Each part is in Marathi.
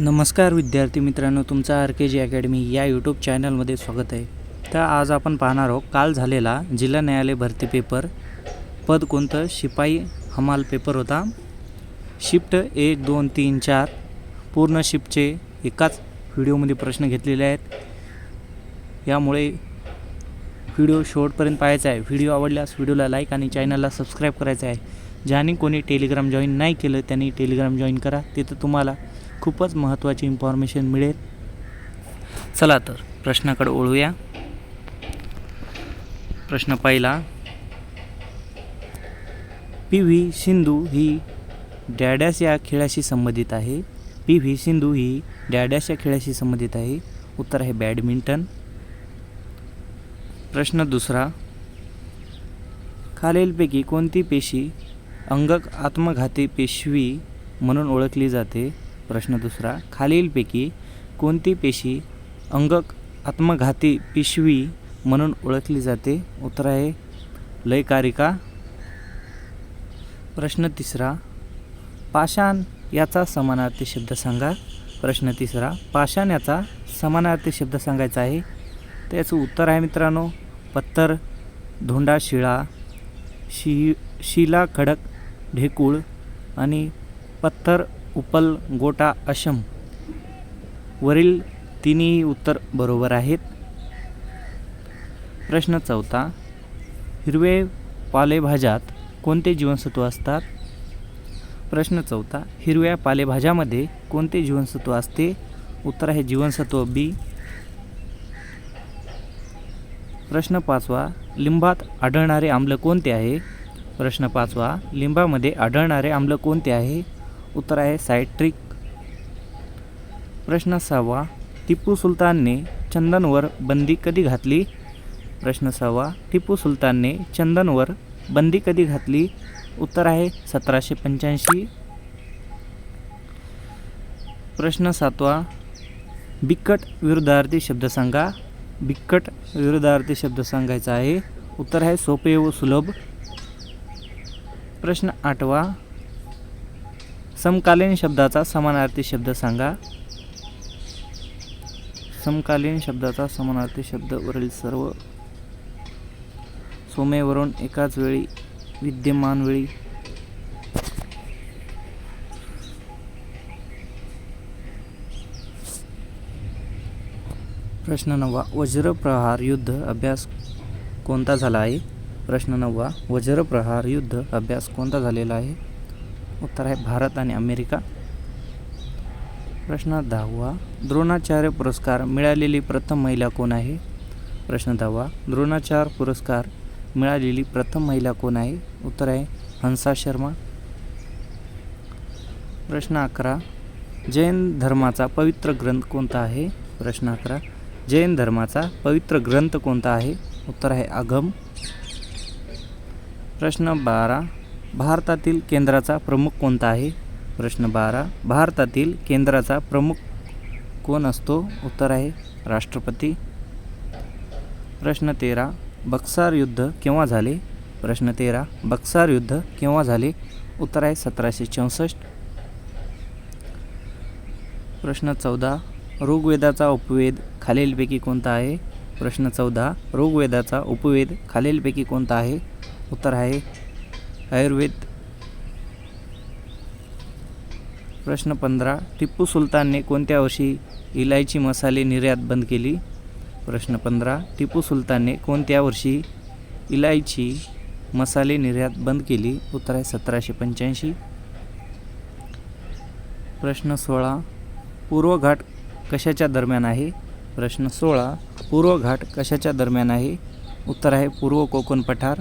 नमस्कार विद्यार्थी मित्रांनो तुमचं आर के जी अकॅडमी या यूट्यूब चॅनलमध्ये स्वागत आहे. तर आज आपण पाहणार आहोत काल झालेला जिल्हा न्यायालय भरती पेपर. पद कोणतं? शिपाई हमाल पेपर होता. शिफ्ट एक दोन तीन चार. पूर्ण शिफ्टचे एकाच व्हिडिओमध्ये प्रश्न घेतलेले आहेत. यामुळे व्हिडिओ शेवटपर्यंत पाहायचा आहे. व्हिडिओ आवडल्यास व्हिडिओला लाईक आणि चॅनलला सबस्क्राईब करायचं आहे. ज्याने कोणी टेलिग्राम जॉईन नाही केलं त्यांनी टेलिग्राम जॉईन करा. तिथं तुम्हाला खूपच महत्त्वाची इन्फॉर्मेशन मिळेल. चला तर प्रश्नाकडे ओळूया. प्रश्न पहिला पी व्ही सिंधू ही डॅडॅस या खेळाशी संबंधित आहे. पी व्ही सिंधू ही डॅडॅस या खेळाशी संबंधित आहे. उत्तर आहे बॅडमिंटन. प्रश्न दुसरा खालीलपैकी कोणती पेशी अंगक आत्मघाती पेशवी म्हणून ओळखली जाते? प्रश्न दुसरा खालीलपैकी कोणती पेशी अंगक आत्मघाती पिशवी म्हणून ओळखली जाते? उत्तर आहे लयकारिका. प्रश्न तिसरा पाषाण याचा समानार्थी शब्द सांगा. प्रश्न तिसरा पाषाण याचा समानार्थी शब्द सांगायचा आहे. त्याचं उत्तर आहे मित्रांनो पत्तर धोंडा शिळा शि शिला खडक ढेकूळ आणि पत्थर उपल गोटा अशम. वरील तिन्ही उत्तर बरोबर आहेत. प्रश्न चौथा हिरवे पालेभाज्यात कोणते जीवनसत्व असतात? प्रश्न चौथा हिरव्या पालेभाज्यामध्ये कोणते जीवनसत्व असते? उत्तर आहे जीवनसत्व बी. प्रश्न पाचवा लिंबात आढळणारे आम्ल कोणते आहे? प्रश्न पाचवा लिंबामध्ये आढळणारे आम्ल कोणते आहे? उत्तर आहे सायट्रिक. प्रश्न सहावा टिपू सुलतानने चंदनवर बंदी कधी घातली? प्रश्न सहावा टिपू सुलतानने चंदनवर बंदी कधी घातली? उत्तर आहे सतराशे पंच्याऐंशी. प्रश्न सातवा बिकट विरुद्धार्थी शब्द सांगा. बिकट विरुद्धार्थी शब्द सांगायचा आहे. उत्तर आहे सोपे व सुलभ. प्रश्न आठवा समकालीन शब्दाचा समानार्थी शब्द सांगा. समकालीन शब्दाचा समानार्थी शब्द वरील सर्व. सोमेवरून एकाच वेळी विद्यमान वेळी. प्रश्न नववा वज्रप्रहार युद्ध अभ्यास कोणता झाला आहे? प्रश्न नववा वज्रप्रहार युद्ध अभ्यास कोणता झालेला आहे? उत्तर आहे भारत आणि अमेरिका. प्रश्न दहावा द्रोणाचार्य पुरस्कार मिळालेली प्रथम महिला कोण आहे? प्रश्न दहावा द्रोणाचार्य पुरस्कार मिळालेली प्रथम महिला कोण आहे? उत्तर आहे हंसा शर्मा. प्रश्न अकरा जैन धर्माचा पवित्र ग्रंथ कोणता आहे? प्रश्न अकरा जैन धर्माचा पवित्र ग्रंथ कोणता आहे? उत्तर आहे आगम. प्रश्न बारा भारतातील केंद्राचा प्रमुख कोणता आहे? प्रश्न बारा. भारतातील केंद्राचा प्रमुख कोण असतो? उत्तर आहे राष्ट्रपती. प्रश्न तेरा. बक्सार युद्ध केव्हा झाले? प्रश्न तेरा. बक्सार युद्ध केव्हा झाले? उत्तर आहे सतराशे चौसष्ट. प्रश्न चौदा. ऋग्वेदाचा उपवेद खालीलपैकी कोणता आहे? प्रश्न चौदा. ऋग्वेदाचा उपवेद खालीलपैकी कोणता आहे? उत्तर आहे आयुर्वेद. प्रश्न पंधरा टिप्पू सुलतानने कोणत्या वर्षी इलायची मसाले निर्यात बंद केली? प्रश्न पंधरा टिपू सुलतानने कोणत्या वर्षी इलायची मसाले निर्यात बंद केली? उत्तर आहे सतराशे पंच्याऐंशी. प्रश्न सोळा पूर्व घाट कशाच्या दरम्यान आहे? प्रश्न सोळा पूर्व घाट कशाच्या दरम्यान आहे? उत्तर आहे पूर्व कोकण पठार.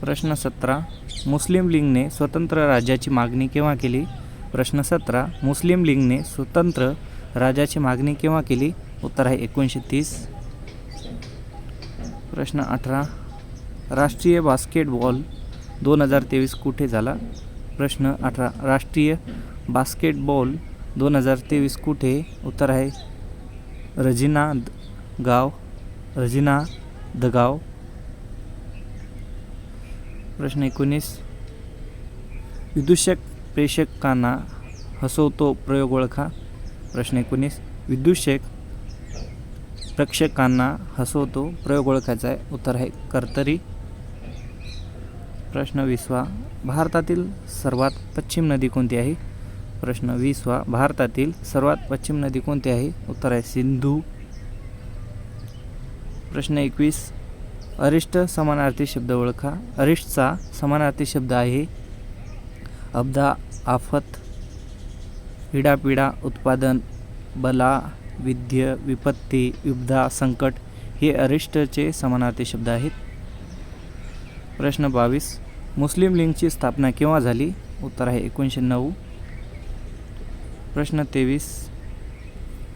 प्रश्न सतरा मुस्लिम लीगने स्वतंत्र राज्याची मागणी केव्हा केली? प्रश्न सतरा मुस्लिम लीगने स्वतंत्र राज्याची मागणी केव्हा केली? उत्तर आहे एकोणीसशे तीस. प्रश्न अठरा राष्ट्रीय बास्केटबॉल दोन हजार तेवीस कुठे झाला? प्रश्न अठरा राष्ट्रीय बास्केटबॉल दोन हजार तेवीस कुठे? उत्तर आहे रजिना द- गाव रजिना दगाव प्रश्न एकोणीस. विदूषक प्रेषकांना हसवतो प्रयोग ओळखा. प्रश्न एकोणीस. विदूषक प्रेक्षकांना हसवतो प्रयोग ओळखायचा आहे उत्तर आहे कर्तरी. प्रश्न वीसवा. भारतातील सर्वात पश्चिम नदी कोणती आहे? प्रश्न वीसवा. भारतातील सर्वात पश्चिम नदी कोणती आहे? उत्तर आहे सिंधू. प्रश्न एकवीस. अरिष्ट समानार्थी शब्द ओळखा. अरिष्टचा समानार्थी शब्द आहे अब्दा आफत पिढापिढा उत्पादन बला विद्य विपत्ती युब्धा संकट हे अरिष्टचे समानार्थी शब्द आहेत. प्रश्न बावीस. मुस्लिम लीगची स्थापना केव्हा झाली? उत्तर आहे एकोणीसशे नऊ. प्रश्न तेवीस.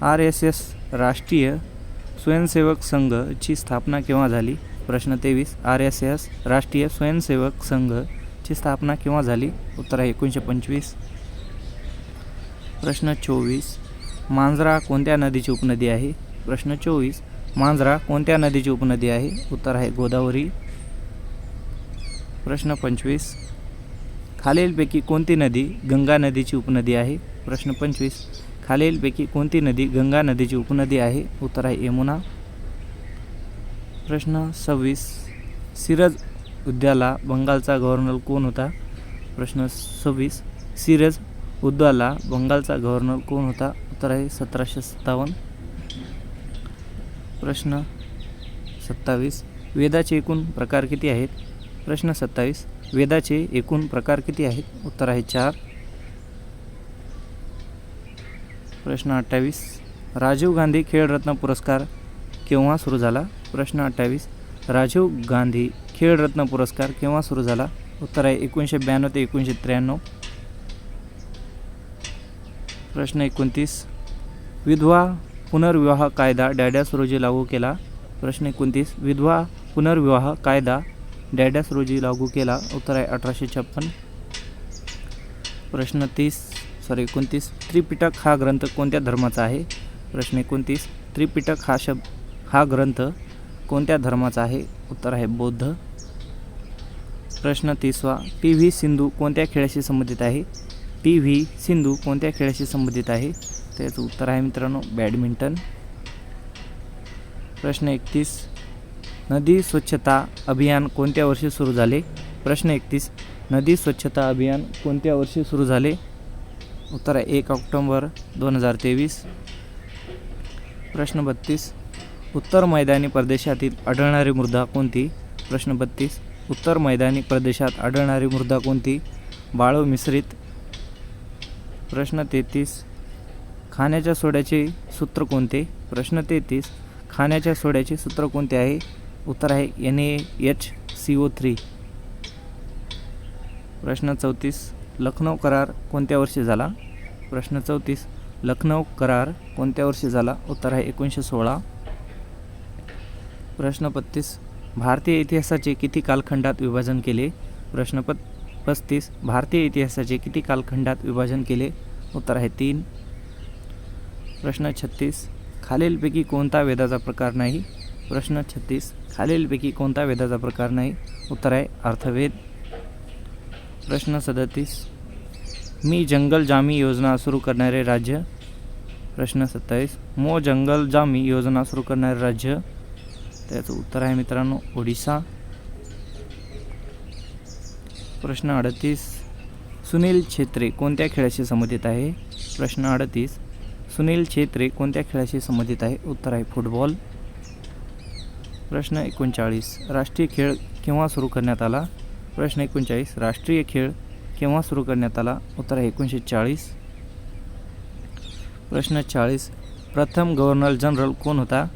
आर एस एस राष्ट्रीय स्वयंसेवक संघची स्थापना केव्हा झाली? प्रश्न तेवीस. आर एस एस राष्ट्रीय स्वयंसेवक संघची स्थापना केव्हा झाली? उत्तर आहे एकोणीसशे पंचवीस. प्रश्न चोवीस. मांजरा कोणत्या नदीची उपनदी आहे? प्रश्न चोवीस. मांजरा कोणत्या नदीची उपनदी आहे? उत्तर आहे गोदावरी. प्रश्न पंचवीस. खालीलपैकी कोणती नदी गंगा नदीची उपनदी आहे? प्रश्न पंचवीस. खालीलपैकी कोणती नदी गंगा नदीची उपनदी आहे? उत्तर आहे यमुना. प्रश्न सव्वीस. सिरज उद्याला बंगालचा गव्हर्नर कोण होता? प्रश्न सव्वीस. सिरज उद्याला बंगालचा गव्हर्नर कोण होता? उत्तर आहे सतराशे सत्तावन्न. प्रश्न सत्तावीस. वेदाचे एकूण प्रकार किती आहेत? प्रश्न सत्तावीस. वेदाचे एकूण प्रकार किती आहेत? उत्तर आहे चार. प्रश्न अठ्ठावीस. राजीव गांधी खेळरत्न पुरस्कार केव्हा सुरू झाला? प्रश्न अठ्ठावीस. राजीव गांधी खेळरत्न पुरस्कार केव्हा सुरू झाला? उत्तर आहे एकोणीसशे ब्याण्णव ते एकोणीसशे त्र्याण्णव. प्रश्न एकोणतीस. विधवा पुनर्विवाह कायदा डॅडॅस रोजी लागू केला? प्रश्न एकोणतीस. विधवा पुनर्विवाह कायदा डॅडॅस रोजी लागू केला? उत्तर आहे अठराशे छप्पन. प्रश्न तीस. सॉरी एकोणतीस. त्रिपिटक हा ग्रंथ कोणत्या धर्माचा आहे? प्रश्न एकोणतीस. त्रिपिटक हा शब्द हा ग्रंथ कोणत्या धर्माचा आहे? उत्तर आहे बौद्ध. प्रश्न तीसवा पी व्ही सिंधू कोणत्या खेळाशी संबंधित आहे? पी व्ही सिंधू कोणत्या खेळाशी संबंधित आहे? त्याचं उत्तर आहे मित्रांनो बॅडमिंटन. प्रश्न एकतीस नदी स्वच्छता अभियान कोणत्या वर्षी सुरू झाले? प्रश्न एकतीस नदी स्वच्छता अभियान कोणत्या वर्षी सुरू झाले? उत्तर आहे एक ऑक्टोंबर दोन हजार तेवीस. प्रश्न बत्तीस उत्तर मैदानी प्रदेशातील आढळणारी मृदा कोणती? प्रश्न बत्तीस. उत्तर मैदानी प्रदेशात आढळणारी मृदा कोणती? बाळू मिश्रित. प्रश्न तेहतीस. खाण्याच्या सोड्याचे सूत्र कोणते? प्रश्न तेहतीस. खाण्याच्या सोड्याचे सूत्र कोणते आहे? उत्तर आहे N A H C O three प्रश्न चौतीस. लखनौ करार कोणत्या वर्षी झाला? प्रश्न चौतीस. लखनौ करार कोणत्या वर्षी झाला? उत्तर आहे एकोणीसशे सोळा. प्रश्न पत्तीस भारतीय इतिहासाचे किती कालखंडात विभाजन केले? प्रश्न पत् पस्तीस. भारतीय इतिहासाचे किती कालखंडात विभाजन केले? उत्तर आहे तीन. प्रश्न छत्तीस. खालीलपैकी कोणता वेदाचा प्रकार नाही? प्रश्न छत्तीस. खालीलपैकी कोणता वेदाचा प्रकार नाही? उत्तर आहे अर्थवेद. प्रश्न सदतीस. मी जंगल जामी योजना सुरू करणारे राज्य? प्रश्न सत्तावीस. मो जंगल जामी योजना सुरू करणारे राज्य? त्याचं उत्तर आहे मित्रांनो ओडिसा. प्रश्न अडतीस. सुनील छेत्रे कोणत्या खेळाशी संबंधित आहे? प्रश्न अडतीस. सुनील छेत्रे कोणत्या खेळाशी संबंधित आहे? उत्तर आहे फुटबॉल. प्रश्न एकोणचाळीस. राष्ट्रीय खेळ केव्हा सुरू करण्यात आला? प्रश्न एकोणचाळीस. राष्ट्रीय खेळ केव्हा सुरू करण्यात आला? उत्तर आहे एकोणीसशे चाळीस प्रश्न चाळीस. प्रथम गव्हर्नर जनरल कोण होता?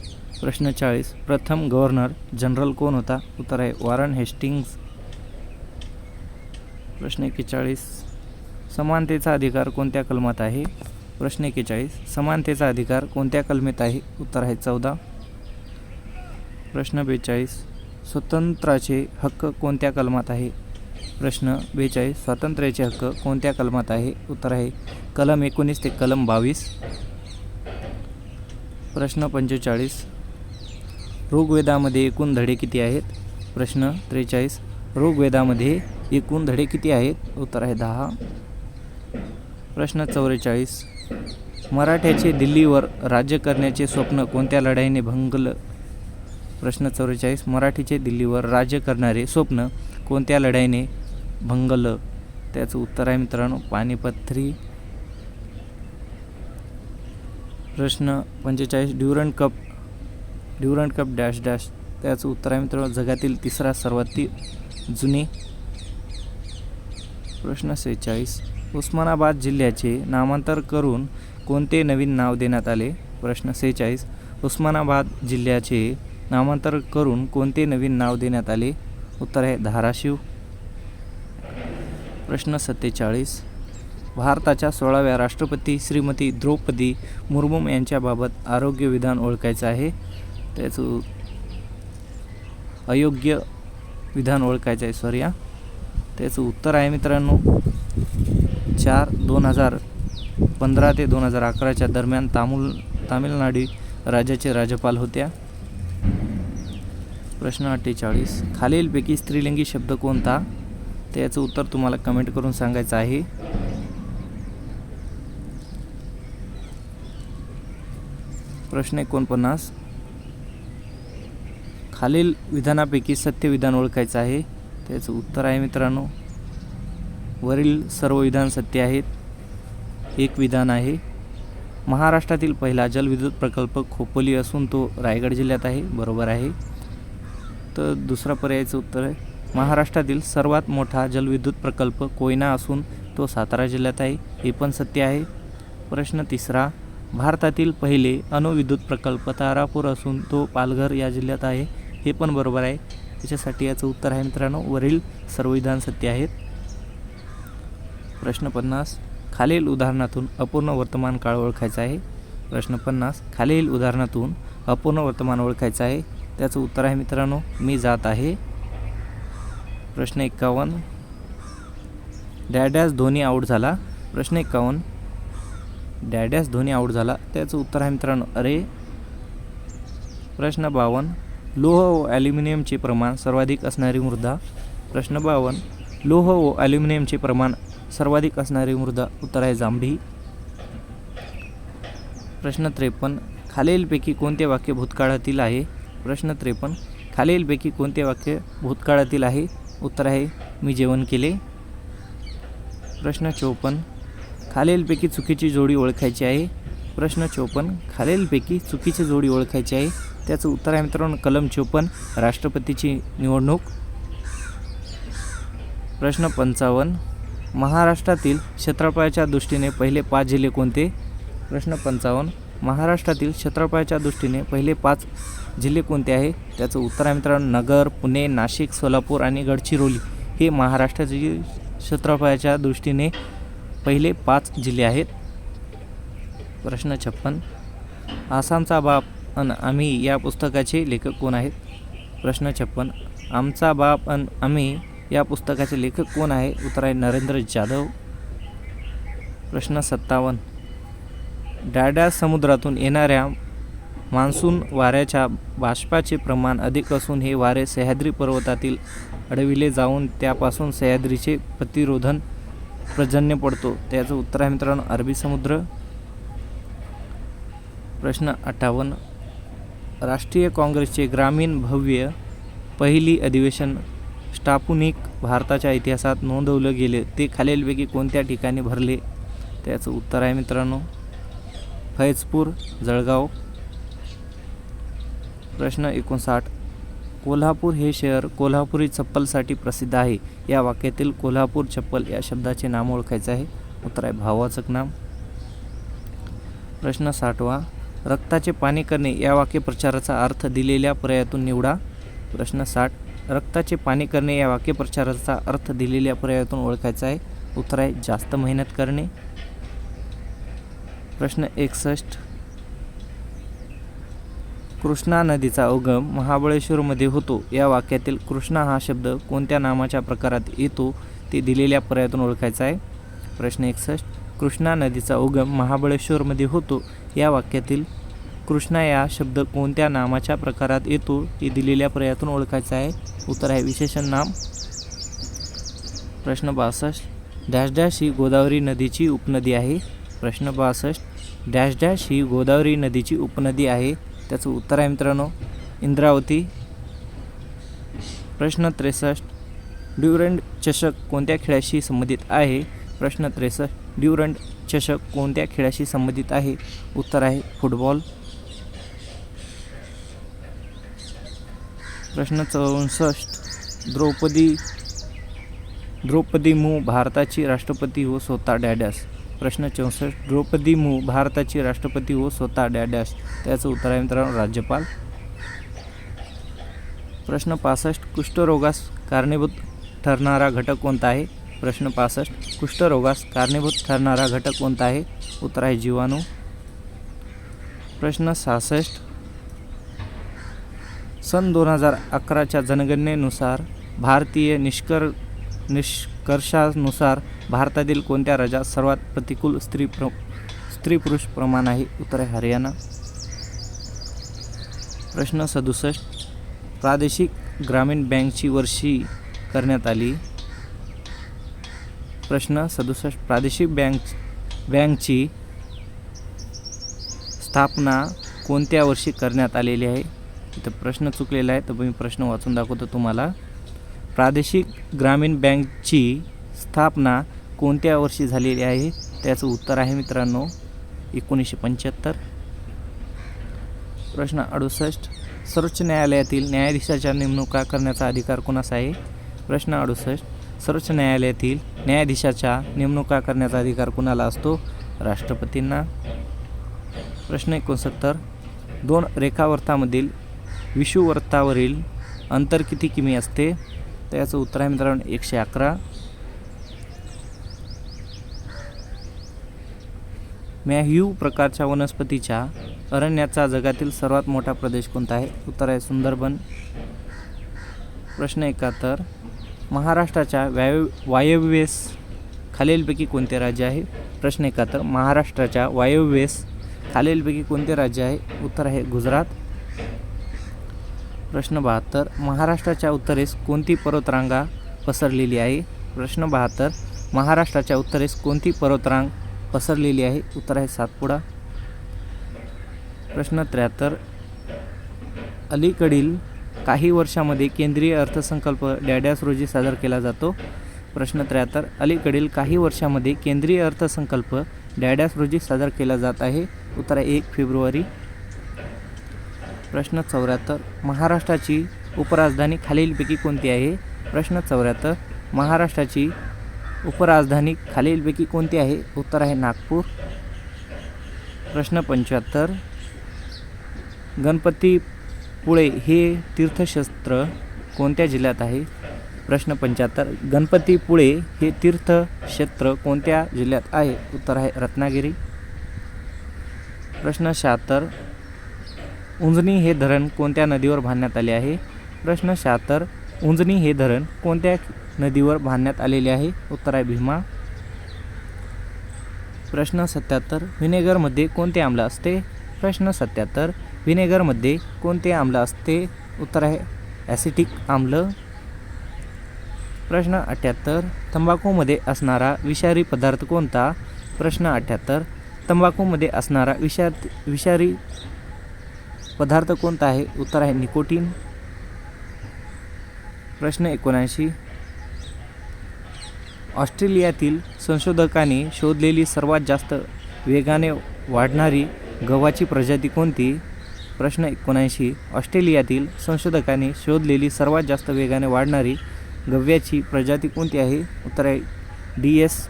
प्रश्न चाळीस. प्रथम गव्हर्नर जनरल कोण होता? उत्तर आहे वॉरन हेस्टिंग्स. प्रश्न एक्केचाळीस समानतेचा अधिकार कोणत्या कलमात आहे? प्रश्न एकेचाळीस. समानतेचा अधिकार कोणत्या कलमेत आहे? उत्तर आहे चौदा. प्रश्न बेचाळीस. स्वतंत्राचे हक्क कोणत्या कलमात आहे? प्रश्न बेचाळीस. स्वातंत्र्याचे हक्क कोणत्या कलमात आहे? उत्तर आहे कलम एकोणीस ते कलम बावीस. प्रश्न पंचेचाळीस. ऋग्वेदामध्ये एकूण धडे किती आहेत? प्रश्न त्रेचाळीस. ऋग्वेदामध्ये एकूण धडे किती आहेत? उत्तर आहे दहा. प्रश्न चौवेचाळीस. मराठ्याचे दिल्लीवर राज्य करण्याचे स्वप्न कोणत्या लढाईने भंगलं? प्रश्न चौवेचाळीस. मराठीचे दिल्लीवर राज्य करणारे स्वप्न कोणत्या लढाईने भंगलं? त्याचं उत्तर आहे मित्रांनो पानिपत्री प्रश्न पंचेचाळीस. Durand Cup Durand Cup dash dash. त्याचं उत्तर आहे मित्रांनो जगातील तिसरा सर्वात जुने जुनी प्रश्न सेहेचाळीस. उस्मानाबाद जिल्ह्याचे नामांतर करून कोणते नवीन नाव देण्यात आले? प्रश्न सेहेचाळीस. उस्मानाबाद जिल्ह्याचे नामांतर करून कोणते नवीन नाव देण्यात आले? उत्तर आहे धाराशिव. प्रश्न सत्तेचाळीस. भारताच्या सोळाव्या राष्ट्रपती श्रीमती द्रौपदी मुर्मू यांच्याबाबत आरोग्य विधान ओळखायचं आहे. त्याचं अयोग्य विधान ओळखायचं आहे सॉरी हा. त्याचं उत्तर आहे मित्रांनो चार दोन हजार पंधरा ते दोन हजार अकराच्या दरम्यान तामुल तामिळनाडू राज्याचे राज्यपाल होत्या. प्रश्न अठ्ठेचाळीस. खालीलपैकी स्त्रीलिंगी शब्द कोणता? त्याचं उत्तर तुम्हाला कमेंट करून सांगायचं आहे. प्रश्न एकोणपन्नास. खालील विधानापैकी सत्य विधान ओळखायचं आहे. त्याचं उत्तर आहे मित्रांनो वरील सर्व विधान सत्य आहेत. एक विधान आहे. महाराष्ट्रातील पहिला जलविद्युत प्रकल्प खोपोली असून तो रायगड जिल्ह्यात आहे बरोबर आहे. तर दुसरा पर्यायाचं उत्तर आहे. महाराष्ट्रातील सर्वात मोठा जलविद्युत प्रकल्प कोयना असून तो सातारा जिल्ह्यात आहे. हे पण सत्य आहे. प्रश्न तिसरा भारतातील पहिले अणुविद्युत प्रकल्प तारापूर असून तो पालघर या जिल्ह्यात आहे. हे पण बरोबर आहे. त्याच्यासाठी याचं उत्तर आहे मित्रांनो वरील सर्व विधान सत्य आहेत. प्रश्न पन्नास खालील उदाहरणातून अपूर्ण वर्तमान काळ ओळखायचा आहे. प्रश्न पन्नास खालील उदाहरणातून अपूर्ण वर्तमान ओळखायचं आहे. त्याचं उत्तर आहे मित्रांनो मी जात आहे. प्रश्न एक्कावन्न डॅडॅस धोनी आऊट झाला. प्रश्न एक्कावन्न डॅडॅस धोनी आऊट झाला. त्याचं उत्तर आहे मित्रांनो अरे. प्रश्न बावन्न लोह व ॲल्युमिनियमचे प्रमाण सर्वाधिक असणारी मृदा. प्रश्न बावन्न. लोह व ॲल्युमिनियमचे प्रमाण सर्वाधिक असणारी मृदा उत्तर आहे जांभी. प्रश्न त्रेपन्न. खालीलपैकी कोणते वाक्य भूतकाळातील आहे? प्रश्न त्रेपन्न. खालीलपैकी कोणते वाक्य भूतकाळातील आहे? उत्तर आहे मी जेवण केले. प्रश्न चौपन्न. खालीलपैकी चुकीची जोडी ओळखायची आहे. प्रश्न चौपन्न. खालीलपैकी चुकीची जोडी ओळखायची आहे. त्याचं उत्तर आहे मित्रांनो कलम चोपन्न राष्ट्रपतीची निवडणूक. प्रश्न पंचावन्न महाराष्ट्रातील क्षेत्रफळाच्या दृष्टीने पहिले पाच जिल्हे कोणते? प्रश्न पंचावन्न महाराष्ट्रातील क्षेत्रफळाच्या दृष्टीने पहिले पाच जिल्हे कोणते आहे? त्याचं उत्तर आहे मित्रांनो नगर पुणे नाशिक सोलापूर आणि गडचिरोली. हे महाराष्ट्राचे क्षेत्रफळाच्या दृष्टीने पहिले पाच जिल्हे आहेत. प्रश्न छप्पन आसामचा बाप अन आम्ही या पुस्तकाचे लेखक कोण आहेत? प्रश्न छप्पन. आमचा बाप अन आम्ही या पुस्तकाचे लेखक कोण आहे? उत्तर आहे नरेंद्र जाधव. प्रश्न सत्तावन्न. डाड्या समुद्रातून येणाऱ्या मान्सून वाऱ्याच्या बाष्पाचे प्रमाण अधिक असून हे वारे सह्याद्री पर्वतातील अडविले जाऊन त्यापासून सह्याद्रीचे प्रतिरोधन प्रजन्य पडतो. त्याचं उत्तर आहे मित्रांनो अरबी समुद्र. प्रश्न अठ्ठावन्न. राष्ट्रीय काँग्रेसचे ग्रामीण भव्य पहिली अधिवेशन स्टापुनिक भारताच्या इतिहासात नोंदवलं गेले. ते खालीलपैकी कोणत्या ठिकाणी भरले? त्याचं उत्तर आहे मित्रांनो फैजपूर जळगाव. प्रश्न एकोणसाठ. कोल्हापूर हे शहर कोल्हापुरी चप्पलसाठी प्रसिद्ध आहे. या वाक्यातील कोल्हापूर चप्पल या शब्दाचे नाम ओळखायचं आहे. उत्तर आहे भाववाचक नाम. प्रश्न साठवा रक्ताचे पाणी करणे या वाक्यप्रचाराचा अर्थ दिलेल्या पर्यायातून निवडा. प्रश्न साठ. रक्ताचे पाणी करणे या वाक्यप्रचाराचा अर्थ दिलेल्या पर्यायातून ओळखायचा आहे. उत्तर आहे जास्त मेहनत करणे. प्रश्न एकसष्ट. कृष्णा नदीचा उगम महाबळेश्वरमध्ये होतो. या वाक्यातील कृष्णा हा शब्द कोणत्या नामाच्या प्रकारात येतो ते दिलेल्या पर्यायातून ओळखायचा आहे. प्रश्न एकसष्ट. कृष्णा नदीचा उगम महाबळेश्वरमध्ये होतो. या वाक्यातील कृष्णा या शब्द कोणत्या नामाच्या प्रकारात येतो हे दिलेल्या पर्यायातून ओळखायचं आहे. उत्तर आहे विशेषण नाम. प्रश्न बासष्ट. डॅश डॅश ही गोदावरी नदीची उपनदी आहे. प्रश्न बासष्ट. डॅश डॅश ही गोदावरी नदीची उपनदी आहे. त्याचं उत्तर आहे मित्रांनो इंद्रावती. प्रश्न त्रेसष्ट. ड्युरंड चषक कोणत्या खेळाशी संबंधित आहे? प्रश्न त्रेसष्ट. ड्युरंट चषक कोणत्या खेळाशी संबंधित आहे? उत्तर आहे फुटबॉल. प्रश्न चौसष्ट. द्रौपदी द्रौपदी मू भारताची राष्ट्रपती व स्वतः डॅडॅस. प्रश्न चौसष्ट. द्रौपदी मू भारताची राष्ट्रपती व स्वतः डॅडॅस. त्याचं उत्तर आहे मित्रांनो राज्यपाल. प्रश्न पासष्ट. कुष्ठरोगास कारणीभूत ठरणारा घटक कोणता आहे? प्रश्न पासष्ट. कुष्ठरोगास कारणीभूत ठरणारा घटक कोणता आहे उत्तर आहे जीवाणू. प्रश्न सहासष्ट. सन दोन हजार अकराच्या जनगणनेनुसार भारतीय निष्कर निष्कर्षानुसार भारतातील कोणत्या राज्यात सर्वात प्रतिकूल स्त्री प्र स्त्री पुरुष प्रमाण आहे? उत्तर आहे हरियाणा. प्रश्न सदुसष्ट. प्रादेशिक ग्रामीण बँकची वर्षी करण्यात आली. प्रश्न सदुसष्ट. प्रादेशिक बँक बँकची स्थापना कोणत्या वर्षी करण्यात आलेली आहे? इथं प्रश्न चुकलेला आहे तर मी प्रश्न वाचून दाखवतो तुम्हाला. प्रादेशिक ग्रामीण बँकची स्थापना कोणत्या वर्षी झालेली आहे? त्याचं उत्तर आहे मित्रांनो एकोणीसशे पंच्याहत्तर. प्रश्न अडुसष्ट. सर्वोच्च न्यायालयातील न्यायाधीशाच्या नेमणुका करण्याचा अधिकार कोणाचा आहे? प्रश्न अडुसष्ट. सर्वोच्च न्यायालयातील न्यायाधीशाच्या नेमणुका करण्याचा अधिकार कुणाला असतो? राष्ट्रपतींना. प्रश्न एकोणसत्तर. दोन रेखावर्तामधील विषुवर्तावरील अंतर किती किमी असते? त्याचं उत्तर आहे मित्रांनो एकशे अकरा. मॅह्यू प्रकारच्या वनस्पतीच्या अरण्याचा जगातील सर्वात मोठा प्रदेश कोणता आहे? उत्तर आहे सुंदरबन. प्रश्न एकाहत्तर. महाराष्ट्राच्या वायव वायव्येस खालीलपैकी कोणते राज्य आहे? प्रश्न एकाहत्तर महाराष्ट्राच्या वायव्येस खालीलपैकी कोणते राज्य आहे? उत्तर आहे गुजरात. प्रश्न बहात्तर. महाराष्ट्राच्या उत्तरेस कोणती पर्वतरांगा पसरलेली आहे? प्रश्न बहात्तर. महाराष्ट्राच्या उत्तरेस कोणती पर्वतरांग पसरलेली आहे? उत्तर आहे सातपुडा. प्रश्न त्र्याहत्तर. अलीकडील काही वर्षामध्ये केंद्रीय अर्थसंकल्प डॅडॅस रोजी सादर केला जातो. प्रश्न त्र्याहत्तर. अलीकडील काही वर्षामध्ये केंद्रीय अर्थसंकल्प डॅडॅस रोजी सादर केला जात आहे. उत्तर एक फेब्रुवारी. प्रश्न चौऱ्याहत्तर. महाराष्ट्राची उपराजधानी खालीलपैकी कोणती आहे? प्रश्न चौऱ्याहत्तर. महाराष्ट्राची उपराजधानी खालीलपैकी कोणती आहे? उत्तर आहे नागपूर. प्रश्न पंच्याहत्तर. पुळे हे तीर्थक्षेत्र कोणत्या जिल्ह्यात आहे? प्रश्न पंच्याहत्तर. गणपतीपुळे हे तीर्थक्षेत्र कोणत्या जिल्ह्यात आहे? उत्तर आहे रत्नागिरी. प्रश्न शहात्तर. उंजनी हे धरण कोणत्या नदीवर बांधण्यात आले आहे? प्रश्न शहात्तर. उंजनी हे धरण कोणत्या नदीवर बांधण्यात आलेले आहे? उत्तर आहे भीमा. प्रश्न सत्याहत्तर. व्हिनेगरमध्ये कोणते आम्ल असते? प्रश्न सत्याहत्तर. व्हिनेगरमध्ये कोणते आम्ल असते? उत्तर आहे ॲसिटिक आम्ल. प्रश्न अठ्ठ्याहत्तर तंबाखूमध्ये असणारा विषारी पदार्थ कोणता? प्रश्न अठ्ठ्याहत्तर तंबाखूमध्ये असणारा विषार विषारी पदार्थ कोणता आहे? उत्तर आहे निकोटीन. प्रश्न एकोणऐंशी ऑस्ट्रेलियातील संशोधकांनी शोधलेली सर्वात जास्त वेगाने वाढणारी गव्हाची प्रजाती कोणती? प्रश्न एकोणऐंशी. ऑस्ट्रेलियातील संशोधकांनी शोधलेली सर्वात जास्त वेगाने वाढणारी गव्याची प्रजाती कोणती आहे? उत्तर आहे डी एस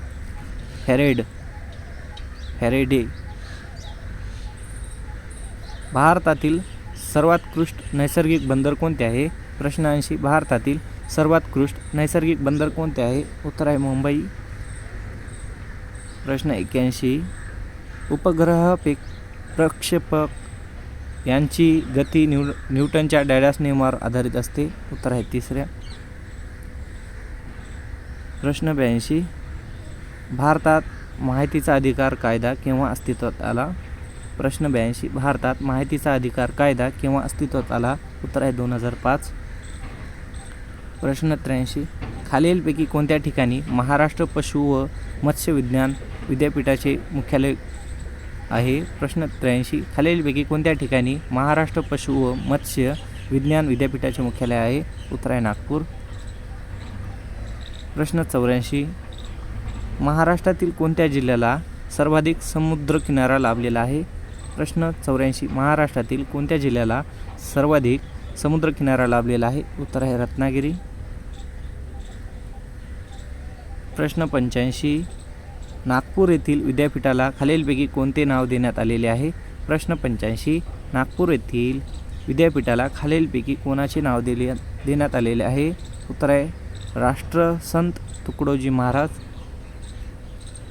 हॅरेड हॅरेडे. भारतातील सर्वात्कृष्ट नैसर्गिक बंदर कोणते आहे? प्रश्न ऐंशी. भारतातील सर्वात्कृष्ट नैसर्गिक बंदर कोणते आहे? उत्तर आहे मुंबई. प्रश्न एक्क्याऐंशी. उपग्रह पे प्रक्षेपक यांची गती न्यू न्यूटनच्या डॅडॅस नियमावर आधारित असते. उत्तर आहे तिसऱ्या प्रश्न ब्याऐंशी. भारतात माहितीचा अधिकार कायदा केव्हा अस्तित्वात आला? प्रश्न ब्याऐंशी. भारतात माहितीचा अधिकार कायदा केव्हा अस्तित्वात आला? उत्तर आहे दोन हजार पाच. प्रश्न त्र्याऐंशी. खालीलपैकी कोणत्या ठिकाणी महाराष्ट्र पशु व मत्स्य विज्ञान विद्यापीठाचे मुख्यालय आहे. प्रश्न त्र्याऐंशी. खालीलपैकी कोणत्या ठिकाणी महाराष्ट्र पशु व मत्स्य विज्ञान विद्यापीठाचे मुख्यालय आहे? उत्तर आहे नागपूर. प्रश्न चौऱ्याऐंशी. महाराष्ट्रातील कोणत्या जिल्ह्याला सर्वाधिक समुद्रकिनारा लाभलेला आहे? प्रश्न चौऱ्याऐंशी. महाराष्ट्रातील कोणत्या जिल्ह्याला सर्वाधिक समुद्रकिनारा लाभलेला आहे? उत्तर आहे रत्नागिरी. प्रश्न पंच्याऐंशी. नागपूर येथील विद्यापीठाला खालीलपैकी कोणते नाव देण्यात आलेले आहे? प्रश्न पंच्याऐंशी. नागपूर येथील विद्यापीठाला खालीलपैकी कोणाचे नाव दिले देण्यात आलेले आहे? उत्तर आहे राष्ट्रसंत तुकडोजी महाराज.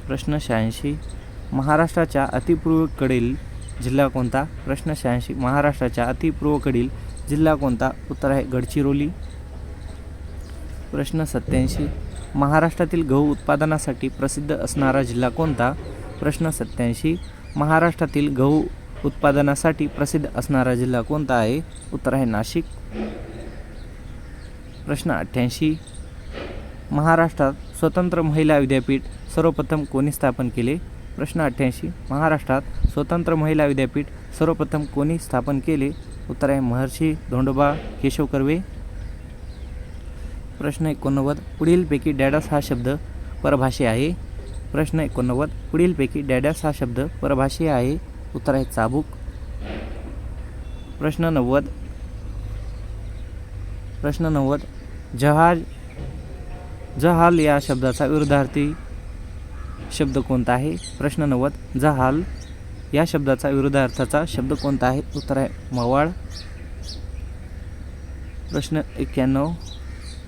प्रश्न शहाऐंशी. महाराष्ट्राच्या अतिपूर्वेकडील जिल्हा कोणता? प्रश्न शहाऐंशी. महाराष्ट्राच्या अतिपूर्वेकडील जिल्हा कोणता? उत्तर आहे गडचिरोली. प्रश्न सत्याऐंशी महाराष्ट्रातील गहू उत्पादनासाठी प्रसिद्ध असणारा जिल्हा कोणता? प्रश्न सत्याऐंशी. महाराष्ट्रातील गहू उत्पादनासाठी प्रसिद्ध असणारा जिल्हा कोणता आहे? उत्तर आहे नाशिक. प्रश्न अठ्ठ्याऐंशी. महाराष्ट्रात स्वतंत्र महिला विद्यापीठ सर्वप्रथम कोणी स्थापन केले? प्रश्न अठ्ठ्याऐंशी. महाराष्ट्रात स्वतंत्र महिला विद्यापीठ सर्वप्रथम कोणी स्थापन केले? उत्तर आहे महर्षी धोंडोबा केशव कर्वे प्रश्न एकोणनव्वद पुढीलपैकी डॅडस हा शब्द परभाषी आहे. प्रश्न एकोणनव्वद पुढीलपैकी डॅडस हा शब्द परभाषी आहे. उत्तर आहे चाबूक. प्रश्न नव्वद प्रश्न नव्वद जहाज जहाल या शब्दाचा विरुद्धार्थी शब्द कोणता आहे? प्रश्न नव्वद जहाल या शब्दाचा विरुद्धार्थाचा शब्द कोणता आहे? उत्तर आहे मवाळ. प्रश्न एक्क्याण्णव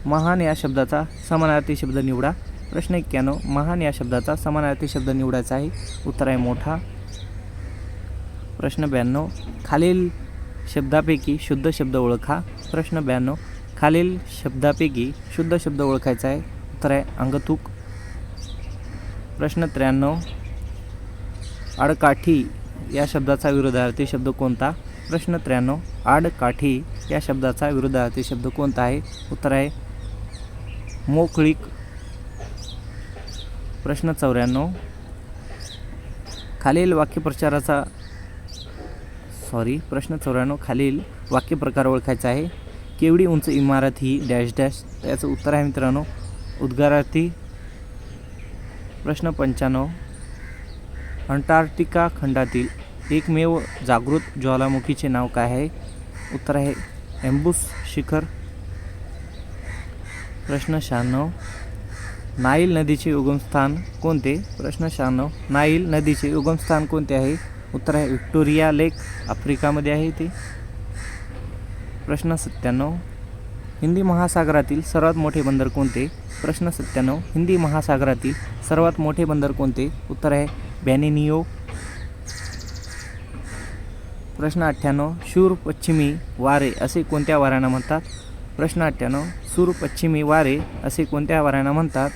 महान या शब्दाचा समानार्थी शब्द निवडा. प्रश्न एक्क्याण्णव महान या शब्दाचा समानार्थी शब्द निवडायचा आहे उत्तर आहे मोठा. प्रश्न ब्याण्णव खालील शब्दापैकी शुद्ध शब्द ओळखा. प्रश्न ब्याण्णव खालील शब्दापैकी शुद्ध शब्द ओळखायचा आहे? उत्तर आहे अंगतूक. प्रश्न त्र्याण्णव आडकाठी या शब्दाचा विरोधार्थी शब्द कोणता? प्रश्न त्र्याण्णव आडकाठी या शब्दाचा विरोधार्थी शब्द कोणता आहे? उत्तर आहे मोकळीक. प्रश्न चौऱ्याण्णव. खालील वाक्यप्रचाराचा सॉरी प्रश्न चौऱ्याण्णव खालील वाक्यप्रकार ओळखायचा आहे. केवढी उंच इमारत ही? Dash dash. त्याचं उत्तर आहे मित्रांनो उद्गारार्थी. प्रश्न पंच्याण्णव. अंटार्क्टिका खंडातील एकमेव जागृत ज्वालामुखीचे नाव काय आहे? उत्तर आहे एम्बुस शिखर. प्रश्न शहाण्णव. नाईल नदीचे उगमस्थान कोणते? प्रश्न शहाण्णव. नाईल नदीचे उगमस्थान कोणते आहे? उत्तर आहे व्हिक्टोरिया लेक. आफ्रिकामध्ये आहे ते. प्रश्न सत्त्याण्णव. हिंदी महासागरातील सर्वात मोठे बंदर कोणते? प्रश्न सत्त्याण्णव. हिंदी महासागरातील सर्वात मोठे बंदर कोणते? उत्तर आहे बॅनिनियो प्रश्न अठ्ठ्याण्णव. शूर पश्चिमी वारे असे कोणत्या वाऱ्यांना म्हणतात? प्रश्न अठ्ठ्याण्णव. सूर पश्चिमी वारे असे कोणत्या वाऱ्यांना म्हणतात?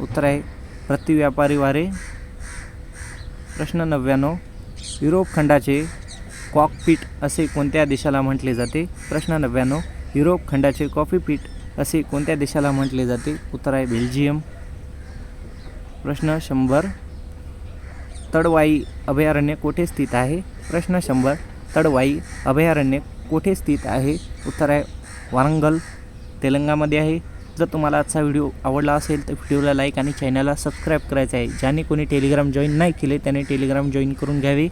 उत्तर आहे प्रतिव्यापारी वारे. प्रश्न नव्याण्णव. युरोप खंडाचे कॉकपीट असे कोणत्या देशाला म्हटले जाते? प्रश्न नव्याण्णव. युरोप खंडाचे कॉफीपीट असे कोणत्या देशाला म्हटले जाते? उत्तर आहे बेल्जियम. प्रश्न शंभर. तडवाई अभयारण्य कोठे स्थित आहे? प्रश्न शंभर. तडवाई अभयारण्य कोठे स्थित आहे? उत्तर आहे वारंगल. तेलंगामध्ये आहे. जर तुम्हाला आजचा व्हिडिओ आवडला असेल तर व्हिडिओला लाईक आणि चॅनलला सबस्क्राईब करायचं आहे. ज्याने कोणी टेलिग्राम जॉईन नाही केले त्याने टेलिग्राम जॉईन करून घ्यावे.